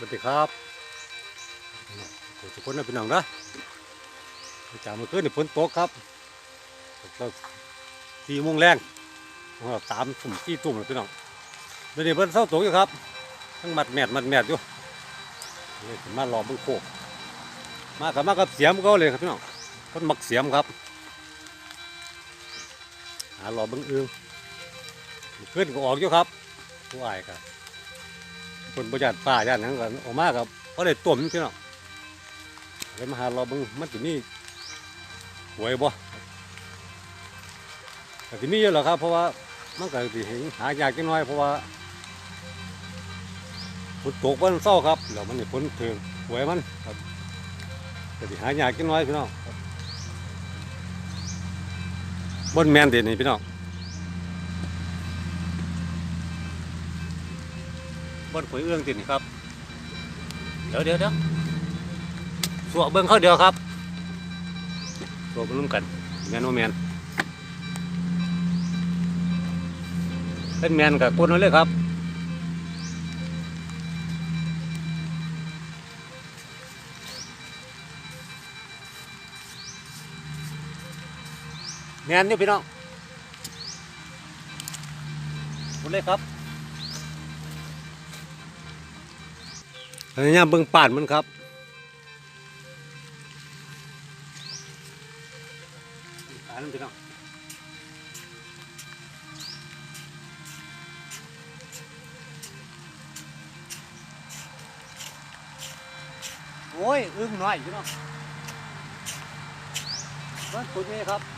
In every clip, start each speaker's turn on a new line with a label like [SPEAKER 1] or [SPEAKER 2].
[SPEAKER 1] สวัสดีครับทุกคนนะพี่น้องนะจากเมื่อคืนนี่ฝนตกครับตกสี่โมงแรงเราสามทุ่มสี่ทุ่มเลยพี่น้องเดี๋ยวนี้เพิ่นเศร้าตกอยู่ครับ ทั้งมัดแมดมัดแมดอยู่นี่มมารอเบิ่งโคกมากับมากับเสียมก็เลยครับพี่น้องคนมักเสียมครับ หารอเบิ่งเอืองขึ้นก็ออกอยู่ครับผู้อายครับ คนประหยัดป่าย่านนั้นกันออกมากับเพราะได้ต้มพี่น้องเลยมาหาเราบิ่งมันจะมีหวยบ่ก็จะมีเยอะหรอครับ เพราะว่ามันก็สิเห็นหายากจังน้อยเพราะว่าฝนตกวันเศร้าครับแล้วมันนี่ฝนถึงหวยมันครับก็สิหายากจังน้อยพี่น้องบบนแมนเด่นนี่พี่น้อง บนขุยเอื้องตินครับ เดี๋ยวเดี๋ยวเดี๋ยวสวกเบิ้งเขาเดียวครับสวกเบิ้งร่วมกันแมนโอแมนเป็นแมนกับคนนั่นเลยครับแมนนี่พี่น้องคนเลยครับ อันนี้เบิ่งป่านมันครับป่านมันพี่น้องโอ้ยอึ้งหน้อยพี่น้องมันตัวนี้ครับ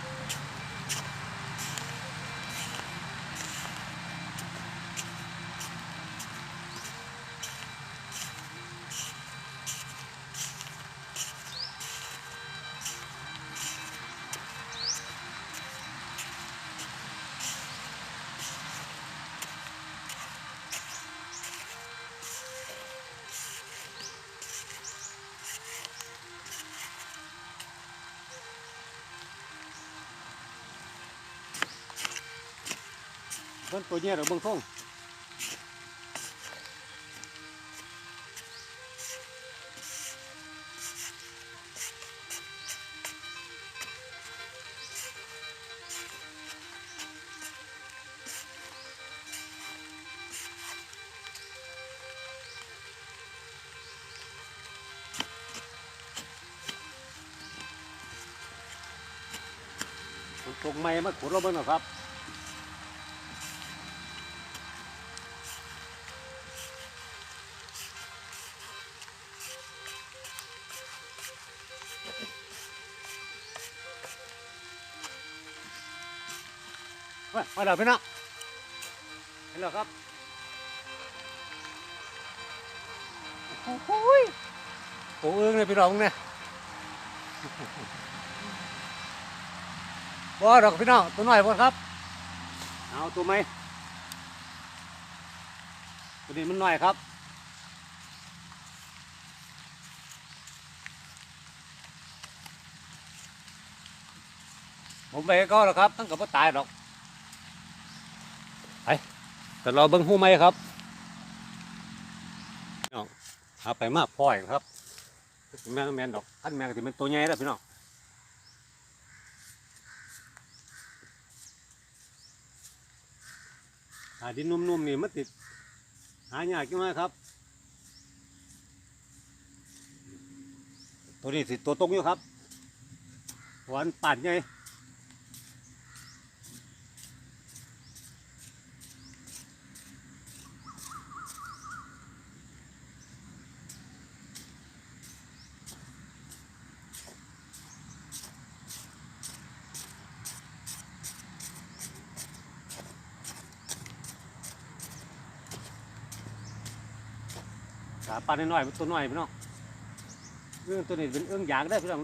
[SPEAKER 1] ตัวเนี้ยเราเบิ่งส่งตรงไม้มาขุดเราเบิ่งหน่อยครับ มามาแล้วพี่น้องเห็นแล้วครับโอ้โหยโอ้เอื้องเลยพี่น้องเนี่ยบ่ดอกพี่น้องตัวน้อยบ่ครับ เอาตัวไหมตัวนี้มันน้อยครับผมไปก็แล้วครับตั้งกับว่าตายหรอก แต่เราเบิ้งหูไหมครับพี่น้องหาไปมากพ่อยครับแม่แม่นดอกท่านแม่ก็ถือเป็นตัวใหญ่แล้วพี่น้องหาดินนุ่มๆนี่มันติด หายากจังไหมครับ ตัวนี้สิตัวตรงอยู่ครับหวานป่านให ญ่ขาปลาน้อยๆตัวน้อยพี่น้องเรื่องตัวนี้เป็นเอื้องยากได้พี่น้อง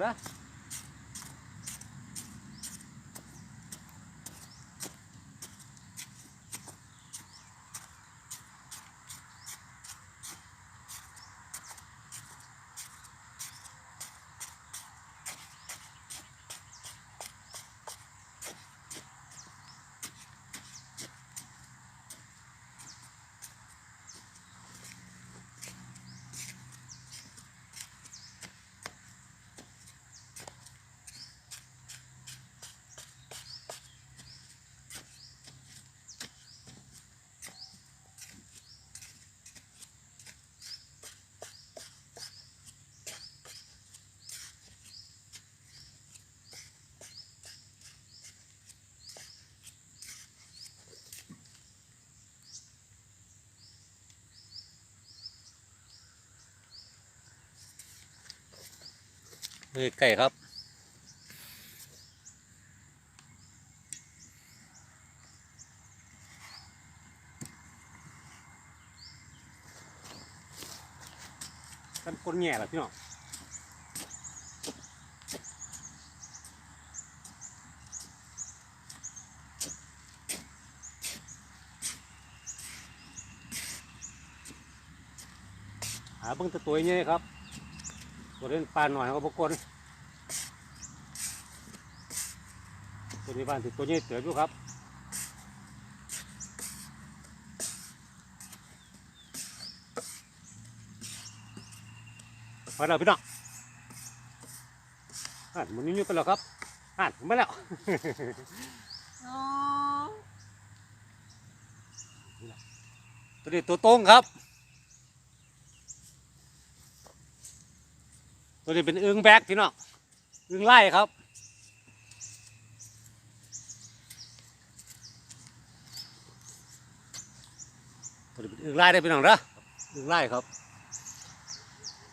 [SPEAKER 1] นะใกล้ครับ กันคนแง่ล่ะพี่น้องหาเบิ่งแตะตัวใหญ่ครับ ตัวเล่นปลาหน่อยเขาบกคนตัวนี้บ้านติดตัวใหญ่เติบอยู่ครับมาแล้วพี่น้องอ่านมันนี่ไปแล้วครับอ่านมาแล้วตัวนี้ตัวตรงครับ ตัวนี้เป็นอึ้งแบกพี่น้องอึ้งไล่ครับตัวนี้เป็นอึ้งไล่ได้พี่น้องนะอึ้งไล่ครับ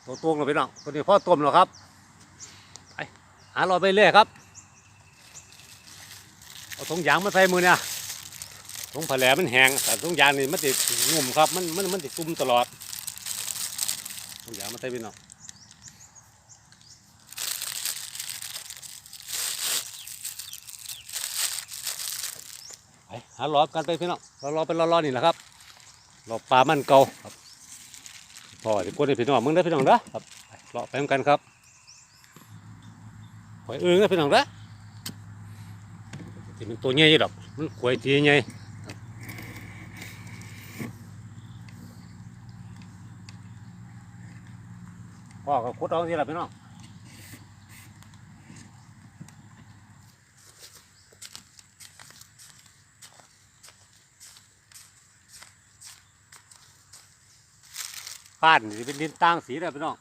[SPEAKER 1] ตัวตรงเลยพี่น้องตัวนี้พ่อต้มแล้วครับไปหารอยไปเรื่อยครับเอาถุงยางมาใส่มือเนี่ยถุงผาแหลมันแห้งแต่ถุงยางนี่มันติดงุ่มครับมันมันมันติดซุ่มตลอดถุงยางมาใส่พี่น้อง หาหลอบกันไปพี่น้องรอรอเป็นรอรอนี่แหละครับรอปลามันเก่าครับพอที่พูดให้พี่น้องมึงได้พี่น้องเด้อครับไปรอไปเหมือนกันครับหอยเอื้องนะพี่น้องเด้อที่มันตัวใหญ่ยู่ดอกมันขวยทีใหญ่พ่อก็ขุดเอาสิล่ะพี่น้อง บ้านสิเป็นดินตั้งสีได้พี่น้อง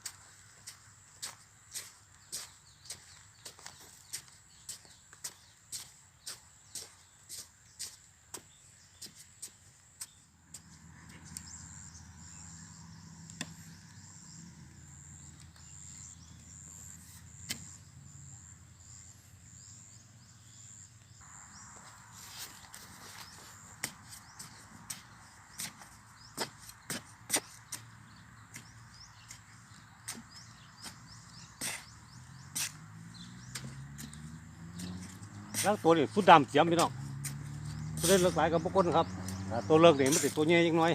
[SPEAKER 1] แล้วตัวนี้สุดดำเสียมพี่น้องตัวเล็กเลือกหลายกับพวกคนครับแต่ตัวเลิกนี่มันติดตัวเงี้ยยังน้อย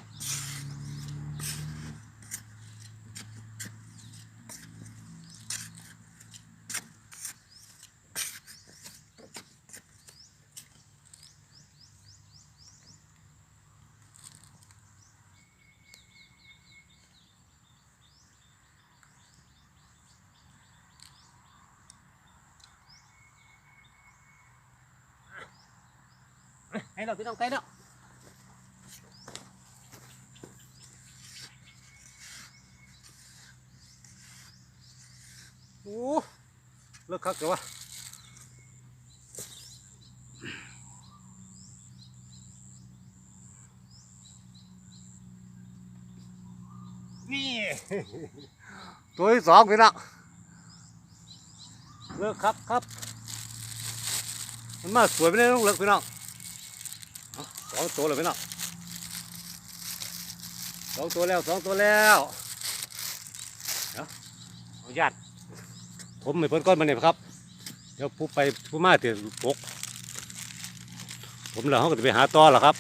[SPEAKER 1] ให้เราพี่น้องไกลเนาะโอ้เลิกคักเดี๋ยววะนี่ตัวที่สองพี่น้องเลิกครับครับมันมาสวยไม่ได้ต้องเลิกพี่น้อง องตัวเลยพี่น้องสองตัวแล้วสองตัวแล้วเดี๋ยวอนุญาตผมไม่เพิ่นก้อนมาเนี่ยครับ เดี๋ยวผู้ไปผู้มาเตียปกผมแล้วเขาก็จะไปหาต่อแล้วครับ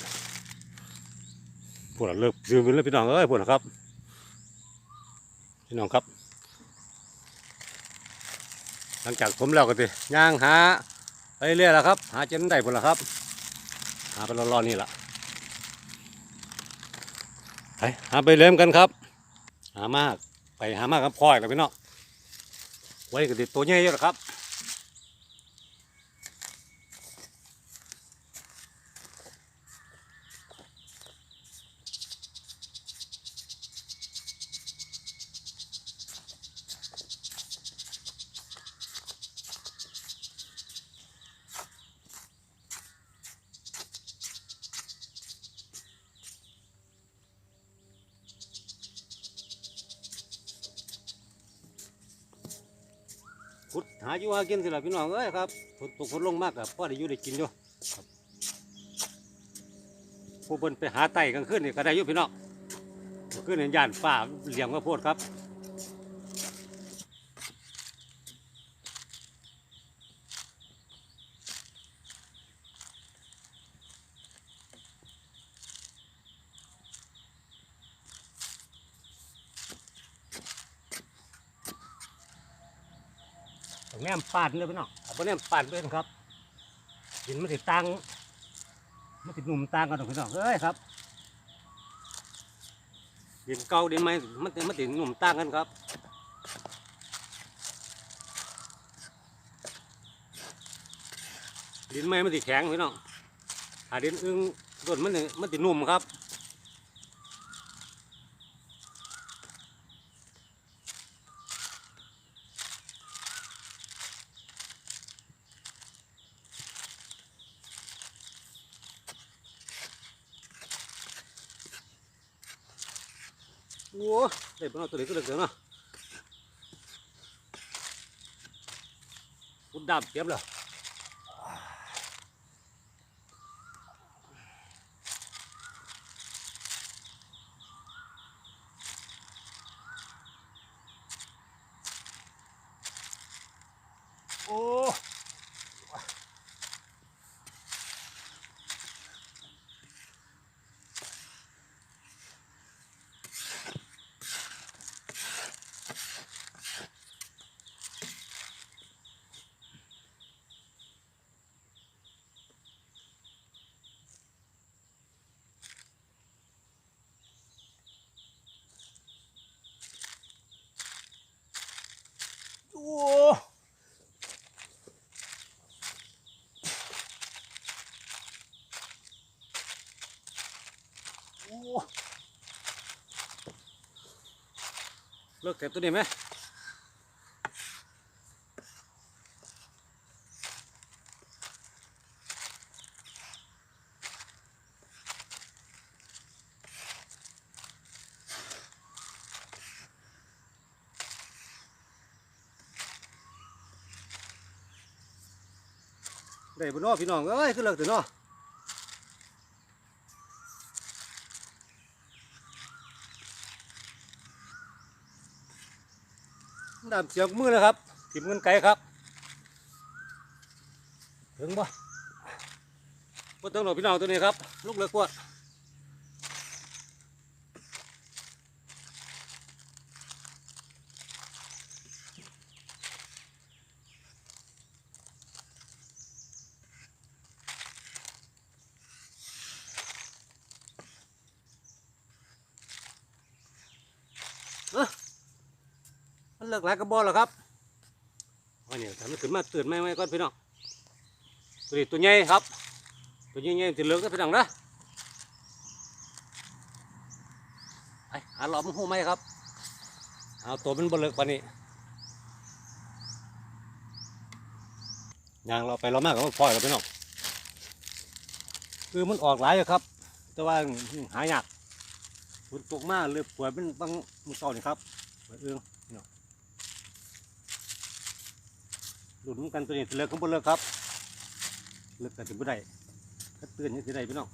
[SPEAKER 1] พวกเราเลิกยืมกันแล้วพี่น้องเอ้ยพวกเราครับพี่น้องครับ หลังจากผมแล้วก็จะย่างหาไปเรื่อยแล้วครับ หาจนได้ผลแล้วครับ หาไปรอๆนี่แหละไปหาไปเล่มกันครับ หามากไปหามากครับพ่อยแล้วพี่น้องไว้ก็ติดตัวใหญ่เยอะล้วครับ ขุดหาอยู่หากินสิล่ะพี่น้องเอ้ยครับฝนตกฝนลงมากกับพ่อได้อยู่ได้กินอยู่ผู้เพิ่นไปหาไต่กลางคืนนี่ก็ได้อยู่พี่น้องกลางคืนเห็นย่านป่าเหลี่ยมก็โพดครับ นมปานเลยพี่น้องเอาไปแนมปานเป็นครับดินมันติดตังมันติดหนุ่มตังกันตรงพี่น้องเอ้ยครับดินเก่าดินใหม่มันติดมันติดหนุ่มตังกันครับดินใหม่มันติดแข็งพี่น้องถ้าดินอึ้งต้นมันติมันติดหนุ่มครับ โอ้ ได้เนเอาตัวเล็กก็เล็กเดี๋ยวเนาะพุดดาบเก็บเลยโอ้โอ้โอ้ เลิกเก็บตัวนี้ไหมได้บ่เนาะพี่น้องเอ้ยคือเลิกเถอะเนาะดำเสียงมือแล้วครับถิมเงินไก่ครับ ถึงบ่บ่ต้องหลบพี่น้องตัวนี้ครับ ลูกเลือกปวด มันเลิกหลายกระบอกแล้วครับอันนี้ทำให้ขึ้นมาตื่นไม่ไม่ก่อนพี่น้องตัวนี้ตัวใหญ่ครับ ตัวใหญ่ๆจะเลิกก็พี่น้องนะไปหาหลอมหูไหมครับเอาตัวมันบนเลิกกว่านี้ยางเราไปเรามากกับมันพลอยกับพี่น้องคือมันออกหลายอยู่ครับ แต่ว่าหายากฝนตกมากเลยป่วยเป็นบางมือเก่านี่ครับปวยเอื้อง พี่น้องหลุดกันตัวนี้เลิกขึ้นบนเลิกครับเลิกกันถึงบ่ได้ก็เตือนอยังสิได้พี่น้อง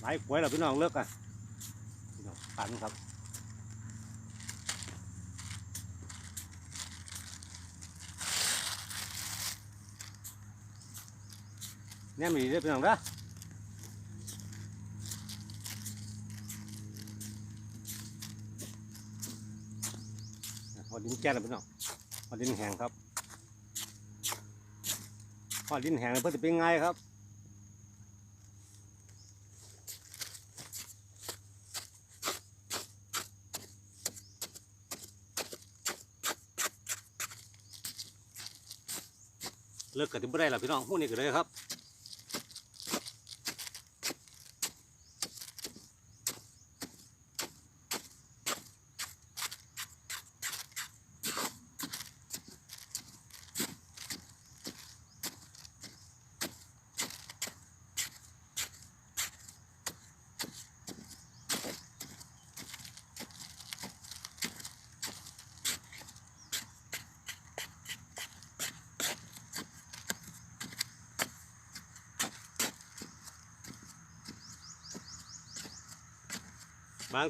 [SPEAKER 1] หลายป่วยแล้วพี่น้องเลิกกันพี่น้องปันครับเนี่ยมีเด้อพี่น้องนะหอดินแก่แล้วพี่น้อง พอดินแห้งครับพอดินแห้งเพื่อจะเป็นไงครับเลิกกันที่ไม่ได้แล้วพี่น้องพวกนี้ก็เลยครับ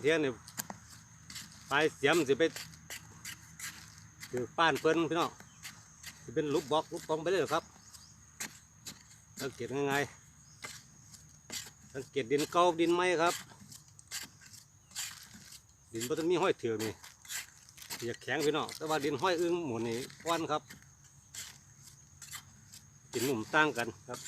[SPEAKER 1] เทียเนี่ยปลายเสียมสิไปถือป้านเพิ่นพี่น้องสิเป็นลูกบล็อกลูกปองไปเลยครับสังเกตง่ายๆสังเกตดินเก่าดินไหมครับ ดินบ่ต้องมีห้อยเถื่อนนี่อยากแข็งพี่น้องแต่ว่าดินห้อยอึ้งหมุนนี่อ่อนครับดินหนุ่มต่างกันครับ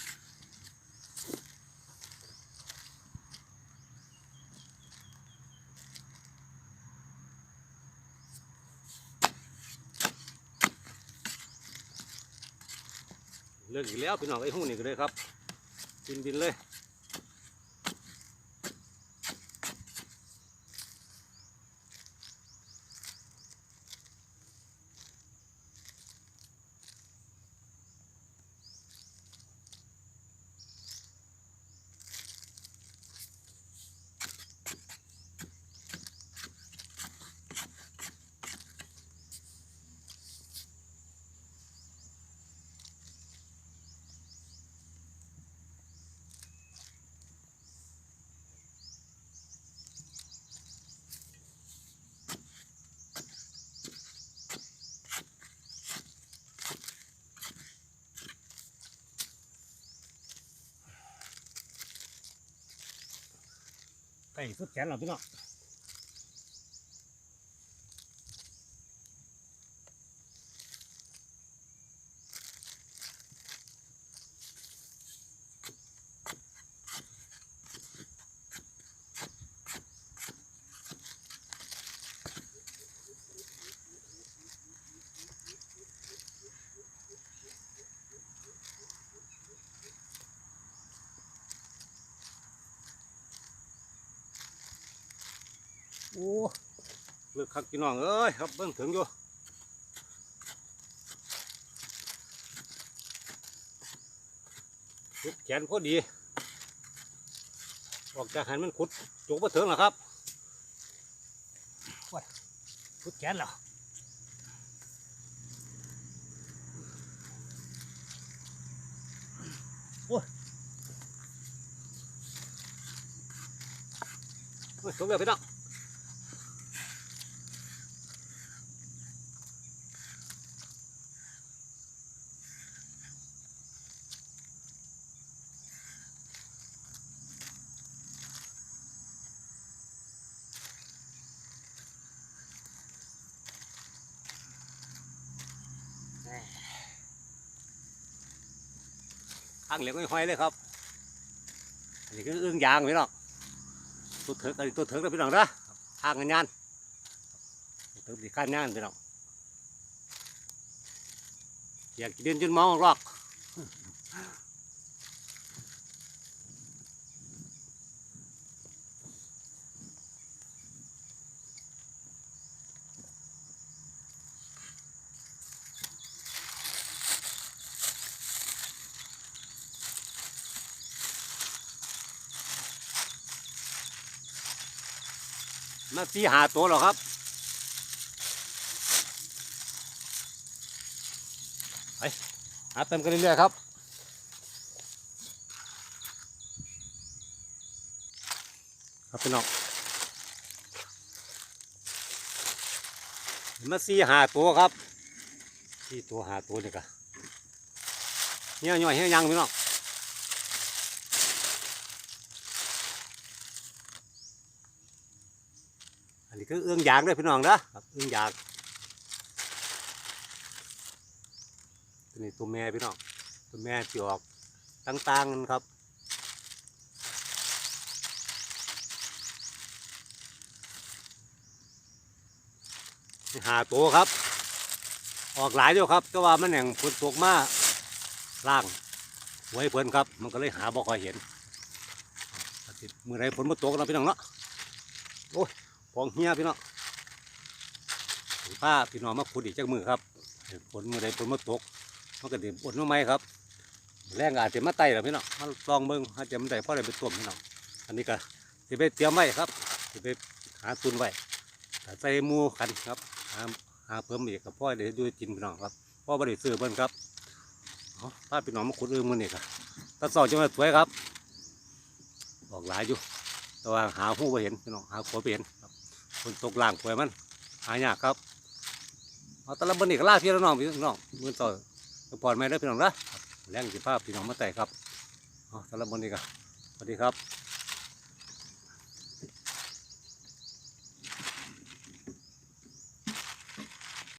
[SPEAKER 1] เลิกอีกแล้วพี่น้องไอ้หูนี่ก็เลยครับกินดินเลย ไก่สุดแขนเราพี่น้องโอ้ เลิกคักพี่น้องเอ้ยครับเบิ่งถึงอยู่สุดแขนพอดี ออกจากหันมันขุดจุกมาถึงแล้วครับว้ายสุดแขนแล้วโอ้ยโอ้ยสมแล้วพี่น้อง ข้างเหลียงห้อยเลยครับอันนี้ก็เอื้องยางพี่น้องตัวเถิกอันนี้ตัวเถิกนะพี่น้องนะทางกันยานตัวเถิกดีข้างยานพี่น้องอยากกินเดินจนมองรอก มาตีหาตัวหรอครับไปหาเติมกันเรื่อยๆครับครับพี่น้องมาซีหาตัวครับซีตัวหาตัวนี่กะเนี่ยย่อยเฮียยังพี่น้อง อันนี้คือเอื้องยางด้วยพี่น้องนะครับเอื้องยางตัวนี้ตัวแม่พี่น้องตัวแม่ที่ออกต่างๆกันครับหาตัวครับ ออกหลายเดียวครับแต่ว่ามันแห่งฝนตกมาล่างไว้เพิ่นครับ มันก็เลยหาบ่คอยเห็นมื่อไรฝนมาตกเราะพี่น้องเนาะโอ้ย ฟองเฮียพี่น้องผ้าพี่น้องมาขุดอีกจักมือครับฝนมื่อไรฝนมาตกมันก็เดี๋ยวฝนมาไหมครับ แรงอาจจะมาไต่หรอพี่น้องมาลองเบิ่งอาจจะมันได้เพราะอะไรไปต้มพี่น้องอันนี้ก็จะไปเตรียมไว้ครับจะไปหาตุนไว้ใส่มูกันครับหาหาเพิ่มอีกกับพ่อเดี๋ยวดูกินพี่น้องครับพ่อบริซื้อเพิ่นครับเอาพี่น้องมาขุดเอื้อมือนี่ครับตาสอจังหวัดสวยครับออกหลายอยู่แต่ว่าหาหูไปเห็นพี่น้องหาขวไปเห็น ฝนตกล่างป่วยมัน หายากครับเอาตะละบันอีก็ล่าพี่น้องพี่น้องมือต่อปอดไม่ได้พี่น้องนะแรงสิภาพพี่น้องมาแต่ครับเอาตะละบันนี้ก็สวัสดีครับ